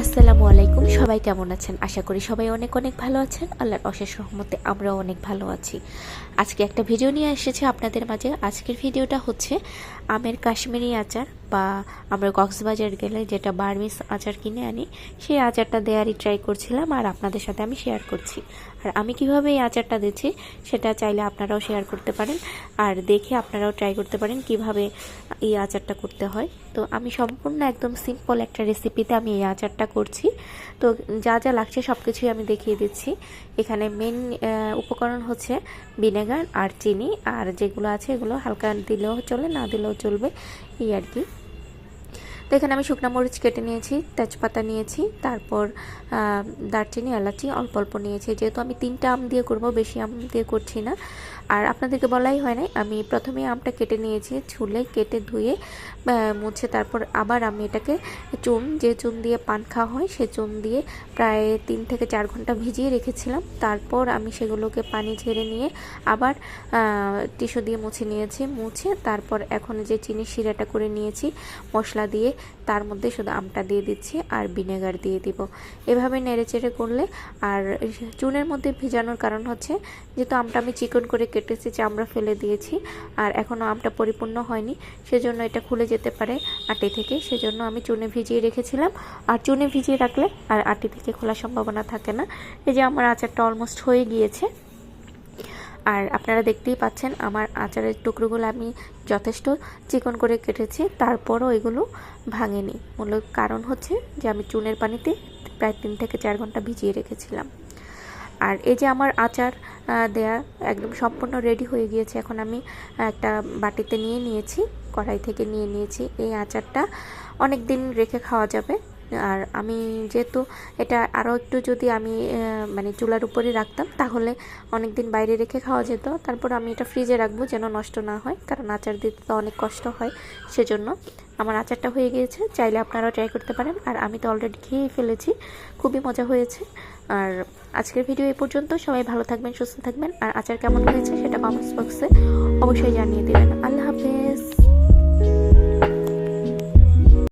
আলাইকুম, সবাই কেমন আছেন? আশা করি সবাই অনেক অনেক ভালো আছেন। আল্লাহর অশেষ রহমতে আমরাও অনেক ভালো আছি। আজকে একটা ভিডিও নিয়ে এসেছি আপনাদের মাঝে। আজকের ভিডিওটা হচ্ছে আমের কাশ্মীরি আচার। বা আমরা কক্সবাজার গেলে যেটা বার্মিস আচার কিনে আনি, সেই আচারটা দেওয়ারই ট্রাই করছিলাম আর আপনাদের সাথে আমি শেয়ার করছি। আর আমি কীভাবে এই আচারটা দিচ্ছি, সেটা চাইলে আপনারাও শেয়ার করতে পারেন। আর দেখে আপনারাও ট্রাই করতে পারেন কীভাবে এই আচারটা করতে হয়। তো আমি সম্পূর্ণ একদম সিম্পল একটা রেসিপিতে আমি এই আচারটা করছি। তো যা যা লাগছে সব কিছুই আমি দেখিয়ে দিচ্ছি। এখানে মেন উপকরণ হচ্ছে ভিনেগার আর চিনি। আর যেগুলো আছে এগুলো হালকা দিলেও চলে, না দিলেও চলবে, এই আর কি। তো এখানে আমি শুকনো মরিচ কেটে নিয়েছি, তেজপাতা নিয়েছি, তারপর দারচিনি, এলাচি অল্প অল্প নিয়েছি। যেহেতু আমি তিনটা আম দিয়ে করব, বেশি আম দিয়ে করছি না। আর আপনাদেরকে বলাই হয় নাই, আমি প্রথমে আমটা কেটে নিয়েছি, ছুলে কেটে ধুয়ে মুছে তারপর আবার আমি এটাকে চুন, যে চুন দিয়ে পান খাওয়া হয়, সে চুন দিয়ে প্রায় তিন থেকে চার ঘণ্টা ভিজিয়ে রেখেছিলাম। তারপর আমি সেগুলোকে পানি ঝেড়ে নিয়ে আবার টিস্যু দিয়ে মুছে নিয়েছি। মুছে তারপর এখন যে চিনি শিরাটা করে নিয়েছি, মশলা দিয়ে তার মধ্যে শুধু আমটা দিয়ে দিচ্ছি আর ভিনেগার দিয়ে দিব। এভাবে নেড়েচেড়ে করলে আর চুনের মধ্যে ভিজানোর কারণ হচ্ছে যেহেতু আমটা আমি চিকন করে কেটেছি, চামড়া ফেলে দিয়েছি আর এখনও আমটা পরিপূর্ণ হয়নি, সেজন্য এটা খুলে যেতে পারে আটি থেকে, সেজন্য আমি চুনে ভিজিয়ে রেখেছিলাম। আর চুনে ভিজিয়ে রাখলে আর আটি থেকে খোলার সম্ভাবনা থাকে না। এই যে আমার আচারটা অলমোস্ট হয়ে গিয়েছে। আর আপনারা দেখতেই পাচ্ছেন আমার আচারের টুকরোগুলো আমি যথেষ্ট চিকন করে কেটেছি, তারপরও এগুলো ভাঙেনি। মূল কারণ হচ্ছে যে আমি চুনের পানিতে প্রায় তিন থেকে চার ঘণ্টা ভিজিয়ে রেখেছিলাম। আর এই যে আমার আচার দেয়া একদম সম্পূর্ণ রেডি হয়ে গিয়েছে, এখন আমি একটা বাটিতে নিয়ে নিয়েছি, কড়াই থেকে নিয়ে নিয়েছি। এই আচারটা অনেক দিন রেখে খাওয়া যাবে আর আমি যেহেতু এটা আরও একটু যদি আমি মানে চুলার উপরে রাখতাম, তাহলে অনেক দিন বাইরে রেখে খাওয়া যেত। তারপর আমি এটা ফ্রিজে রাখব যেন নষ্ট না হয়, কারণ আচার দিতে তো অনেক কষ্ট হয় সেজন্য। আমার আচারটা হয়ে গিয়েছে, চাইলে আপনারাও ট্রাই করতে পারেন। আর আমি তো অলরেডি খেয়েই ফেলেছি, খুবই মজা হয়েছে। আর আজকের ভিডিও এ পর্যন্ত, সবাই ভালো থাকবেন, সুস্থ থাকবেন। আর আচার কেমন হয়েছে সেটা কমেন্টস বক্সে অবশ্যই জানিয়ে দেবেন। আল্লাহ হাফেজ।